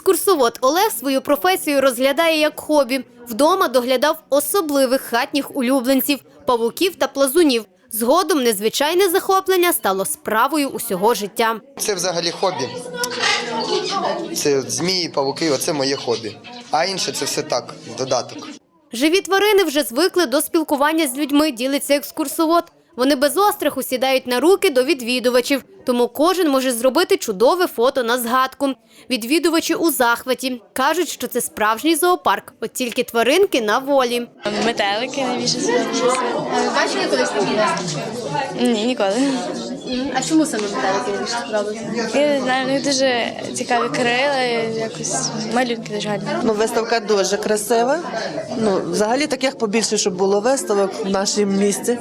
Екскурсовод Олег свою професію розглядає як хобі. Вдома доглядав особливих хатніх улюбленців павуків та плазунів. Згодом незвичайне захоплення стало справою усього життя. Це взагалі хобі. Це змії, павуки, оце моє хобі. А інше це все так, додаток. Живі тварини вже звикли до спілкування з людьми, ділиться екскурсовод. Вони без остраху сідають на руки до відвідувачів, тому кожен може зробити чудове фото на згадку. Відвідувачі у захваті кажуть, що це справжній зоопарк, от тільки тваринки на волі. Метелики найбільше сподобалися. А ви бачили колись такі Ні, ніколи. А чому саме метелики найбільше сподобалися? Я не знаю, в них дуже цікаві крила, якось малюнки дуже гарні. Ну, виставка дуже красива. Ну, взагалі таких побільше, щоб було виставок в нашому місті.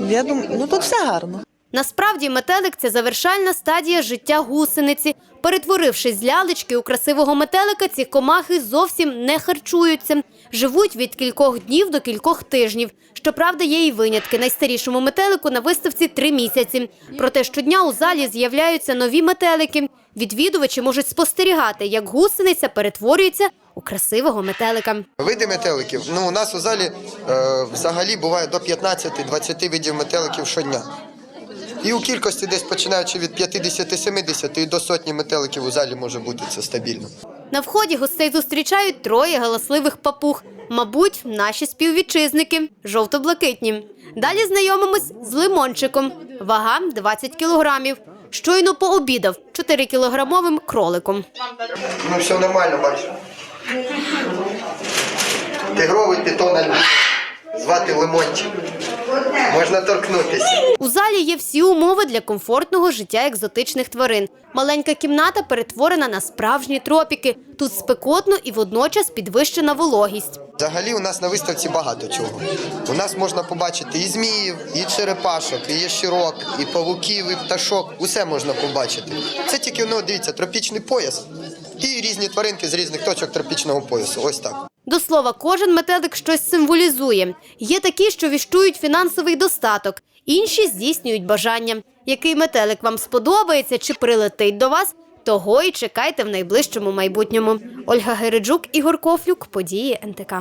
Я думаю, ну тут все гарно. Насправді метелик це завершальна стадія життя гусениці. Перетворившись з лялечки у красивого метелика, ці комахи зовсім не харчуються. Живуть від кількох днів до кількох тижнів. Щоправда, є і винятки. Найстарішому метелику на виставці три місяці. Проте щодня у залі з'являються нові метелики. Відвідувачі можуть спостерігати, як гусениця перетворюється у красивого метелика. Види метеликів. Ну, у нас у залі е, взагалі буває до 15-20 видів метеликів щодня. І у кількості десь починаючи від 50-70 і до сотні метеликів у залі може бути це стабільно. На вході гостей зустрічають троє галасливих папуг. Мабуть, наші співвітчизники жовто-блакитні. Далі знайомимось з лимончиком. Вага 20 кілограмів. Щойно пообідав 4-кілограмовим кроликом. Ну, все нормально, бачу. Тигровий питон альбі. Звати Лимончик. Можна торкнутися. У залі є всі умови для комфортного життя екзотичних тварин. Маленька кімната перетворена на справжні тропіки. Тут спекотно і водночас підвищена вологість. Взагалі у нас на виставці багато чого. У нас можна побачити і зміїв, і черепашок, і ящирок, і павуків, і пташок. Усе можна побачити. Це тільки ну, дивіться, тропічний пояс і різні тваринки з різних точок тропічного поясу. Ось так. До слова, кожен метелик щось символізує. Є такі, що віщують фінансовий достаток, інші здійснюють бажання. Який метелик вам сподобається чи прилетить до вас, того і чекайте в найближчому майбутньому. Ольга Гереджук, Ігор Кофлюк, події НТК.